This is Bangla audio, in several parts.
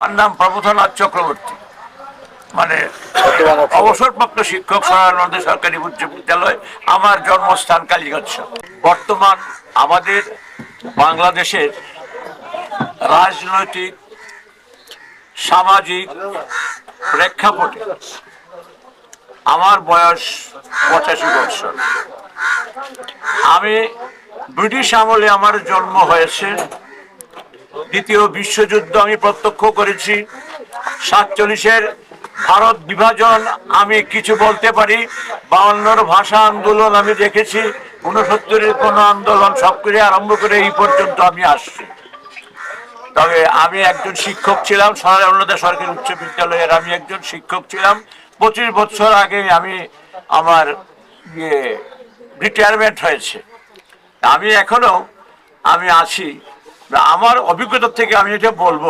আমার নাম প্রবোধনাথ চক্রবর্তী। মানে অবসরপ্রাপ্ত শিক্ষক সরানন্দ সরকারি উচ্চ বিদ্যালয় আমার জন্মস্থান কালীগঞ্জ বর্তমান আমাদের বাংলাদেশের রাজনৈতিক সামাজিক প্রেক্ষাপটে আমার বয়স পঁচাশি বছর। আমি ব্রিটিশ আমলে আমার জন্ম হয়েছে দ্বিতীয় বিশ্বযুদ্ধ আমি প্রত্যক্ষ করেছি। সাতচল্লিশের ভারত বিভাজন আমি কিছু বলতে পারি। বাউন্নর ভাষা আন্দোলন আমি দেখেছি। উনসত্তরের কোন আন্দোলন সব করে আরম্ভ করে এই পর্যন্ত আমি আসছি। তবে আমি একজন শিক্ষক ছিলাম সরকার সরকারি উচ্চ বিদ্যালয়ের আমি একজন শিক্ষক ছিলাম। পঁচিশ বছর আগে আমি আমার ইয়ে রিটায়ারমেন্ট হয়েছে। আমি এখনও আমি আছি। আমার অভিজ্ঞতা থেকে আমি এটা বলব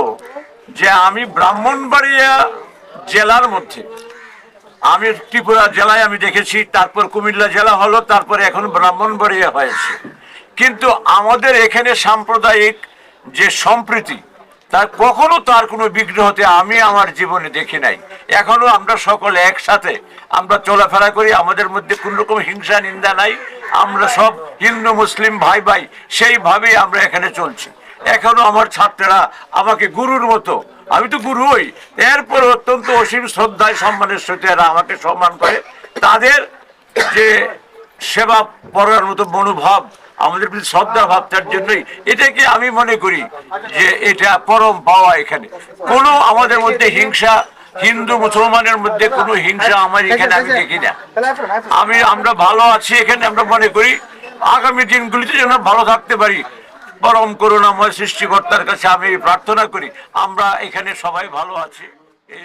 যে আমি ব্রাহ্মণবাড়িয়া জেলার মধ্যে, আমি ত্রিপুরা জেলায় আমি দেখেছি, তারপর কুমিল্লা জেলা হলো, তারপরে এখন ব্রাহ্মণবাড়িয়া হয়েছে। কিন্তু আমাদের এখানে সাম্প্রদায়িক যে সম্প্রীতি, তার কখনো তার কোনো বিঘ্ন হতে আমি আমার জীবনে দেখি নাই। এখনও আমরা সকলে একসাথে আমরা চলাফেরা করি, আমাদের মধ্যে কোন রকম হিংসা নিন্দা নাই, আমরা সব হিন্দু, মুসলিম ভাই ভাই সেইভাবেই আমরা এখানে চলছি। এখনও আমার ছাত্ররা আমাকে গুরুর মতো। আমি তো গুরু হই। এরপর অত্যন্ত অসীম শ্রদ্ধায়, সম্মানের সাথে এরা আমাকে সম্মান করে। তাদের যে সেবা পড়ার মতো মনোভাব, আমাদের প্রতি শ্রদ্ধা ভাবটার জন্যই এটাকে আমি মনে করি যে এটা পরম পাওয়া এখানে। কোনো আমাদের মধ্যে হিংসা, হিন্দু, মুসলমানের মধ্যে কোনো হিংসা আমার এখানে আমি দেখি না। আমি, আমরা ভালো আছি এখানে, আমরা মনে করি আগামী দিনগুলিতে যেন ভালো থাকতে পারি। পরম করুণাময় সৃষ্টিকর্তার কাছে আমি প্রার্থনা করি আমরা এখানে সবাই ভালো আছি। এই